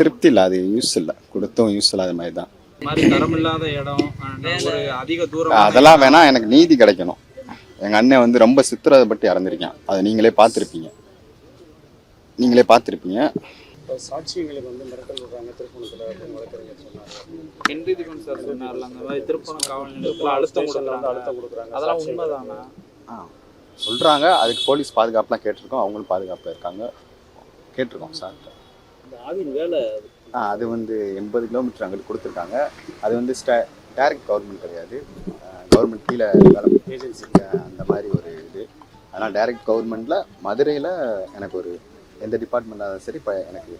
திருப்தி இல்லை அது யூஸ் இல்லை. கொடுத்தும் யூஸ் இல்லாத மாதிரி தான். இந்த மாதிரி தரமில்லாத இடம் அஹ் ஒரு அதிக தூரம் அதெல்லாம் வேணா எனக்கு நீதி கிடைக்கணும். எங்க அண்ணன் வந்து ரொம்ப சித்திரப்பட்டு இறந்துருக்கான் அதை நீங்களே பார்த்துருப்பீங்க. நீங்களே பார்த்துருப்பீங்க. சாட்சியங்களுக்கு வந்து மிரட்டல் விடுறாங்க திருப்பணத்தில் அப்படின்னு வழக்கறிஞர் சொன்னாங்க ஹென்றி திபன் சார் சொன்னார்ல அந்த மாதிரி திருப்பணம் காவல் நிலையத்தில் அழுத்தம் ஸ்டேஷன்ல வந்து கொடுக்குறாங்க அழுத்தம் கொடுக்குறாங்க அதெல்லாம். உண்மைதானா? ஆ சொல்றாங்க. அதுக்கு போலீஸ் பாதுகாப்புலாம் கேட்டிருக்கோம். அவங்களும் பாதுகாப்பில் இருக்காங்க. கேட்டிருக்கோம் சார் ஆவின் வேலை அது. வந்து எண்பது கிலோமீட்டர் அங்கிட்டு கொடுத்துருக்காங்க. அது வந்து ஸ்டே டேரக்ட் கவர்மெண்ட் கிடையாது. கவர்மெண்ட் கீழே ஏஜென்சி அந்த மாதிரி ஒரு இது. அதனால் டைரக்ட் கவர்மெண்ட்டில் மதுரையில் எனக்கு ஒரு எந்த டிபார்ட்மெண்ட்டாக சரி இப்போ எனக்கு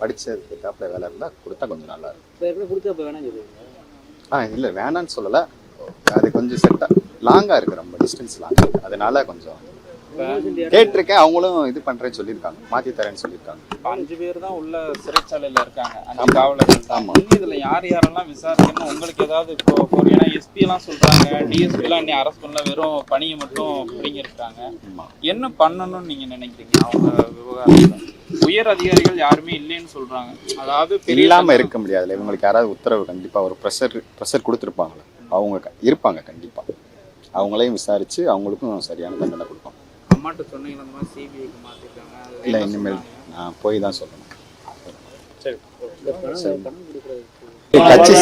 படித்ததுக்கு ஏற்றாப்புல வேலை இருந்தால் கொடுத்தா கொஞ்சம் நல்லா இருக்கும். ஆ இல்லை வேணான்னு சொல்லலை. அது கொஞ்சம் செட்டாக லாங்காக இருக்குது ரொம்ப டிஸ்டன்ஸ் லாங்காக அதனால கொஞ்சம் கேட்டிருக்கேன். அவங்களும் இது பண்ணுறேன்னு சொல்லியிருக்காங்க. மாற்றி தரேன்னு சொல்லியிருக்காங்க. அஞ்சு பேர் தான் உள்ள சிறைச்சாலையில இருக்காங்க. அஞ்சு காவலர்கள் ஆமா. இதுல யார் யாரெல்லாம் விசாரிக்கணும் உங்களுக்கு ஏதாவது இப்போ ஏன்னா எஸ்பி எல்லாம் சொல்றாங்க. டிஎஸ்பி எல்லாம் அரெஸ்ட் பண்ணல வெறும் பணியை மட்டும் பிடிங்கிருக்காங்க என்ன பண்ணணும்னு நீங்க நினைக்கிறீங்க? அவங்க விவகாரத்துல. உயர் அதிகாரிகள் யாருமே இல்லைன்னு சொல்றாங்க. அதாவது பெரிய இல்லாமல் இருக்க முடியாதுல்ல. இவங்களுக்கு யாராவது உத்தரவு கண்டிப்பாக ஒரு ப்ரெஷர் ப்ரெஷர் கொடுத்துருப்பாங்களே? அவங்க இருப்பாங்க கண்டிப்பாக அவங்களையும் விசாரித்து அவங்களுக்கும் சரியான தண்டனை கொடுப்போம் அம்மாட்ட சொன்னீங்க அந்த மாதிரி சிபிஐக்கு மாத்திருக்காங்க. அது இல்லை இனிமேல்? நான் போய் தான் சொல்லணும். சரி. கட்சி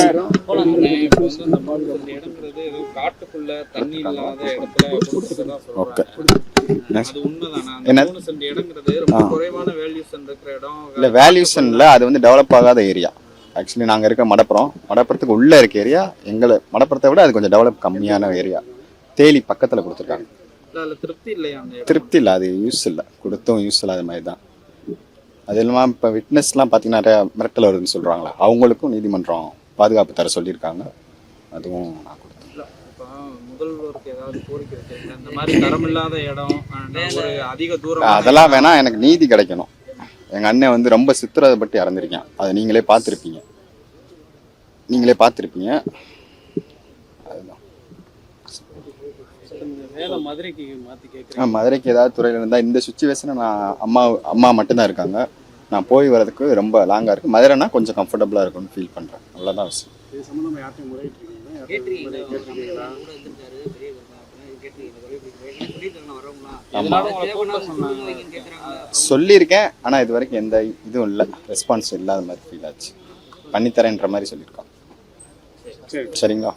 காட்டுக்குள்ள தண்ணி இல்லாத இடத்துல ஓகே. இல்லை வேல்யூஷனில் அது வந்து டெவலப் ஆகாத ஏரியா ஆக்சுவலி நாங்கள் இருக்க மடப்புறம் மடப்புறத்துக்கு உள்ளே இருக்க ஏரியா எங்களை மடப்புறத்தை விட அது கொஞ்சம் டெவலப் கம்மியான ஏரியா தேலி பக்கத்தில் கொடுத்துருக்காங்க. திருப்தி இல்லையா இல்லை அது யூஸ் இல்லை. கொடுத்தும் யூஸ் இல்லாத மாதிரி தான். அது இல்லாமல் இப்போ விட்னஸ்லாம் பார்த்தீங்கன்னா நிறையா மிரட்டல் வருதுன்னு சொல்கிறாங்களே அவங்களுக்கும் நீதிமன்றம் பாதுகாப்பு தர சொல்லியிருக்காங்க. அதுவும் நான் கொடுத்தேன். இல்ல, இப்ப முதல்வருக்கு ஏதாவது கோரிக்கை வைக்கிறீங்க இந்த மாதிரி தரமில்லாத இடம் அஹ் ஒரு அதிக தூரம் அதெல்லாம் வேணா எனக்கு நீதி கிடைக்கணும். எங்கள் அண்ணன் வந்து ரொம்ப சித்திரப்பட்டு இறந்துருக்கான் அதை நீங்களே பார்த்துருப்பீங்க. நீங்களே பார்த்துருப்பீங்க. அதுதான். மதுரைக்கு மாற்றி ஆ, கேட்குறேன் மதுரைக்கு ஏதாவது துறையில் இருந்தால் இந்த சுச்சுவேஷனில் நான் அம்மா அம்மா மட்டும்தான் இருக்காங்க. நான் போய் வரதுக்கு ரொம்ப லாங்காக இருக்குது மதுரைனா கொஞ்சம் கம்ஃபர்டபுளாக இருக்கும்னு ஃபீல் பண்ணுறேன் அவ்வளோதான் விஷயம் இது சம்மந்தமாக யார்ட்டையும் சொல்லியிருக்கேன். ஆனால் இது வரைக்கும் எந்த இதுவும் இல்லை. ரெஸ்பான்ஸ் இல்லாத மாதிரி ஃபீல் ஆச்சு. பண்ணித்தரேன்ற மாதிரி சொல்லியிருக்கான் சரி. சரிங்களா?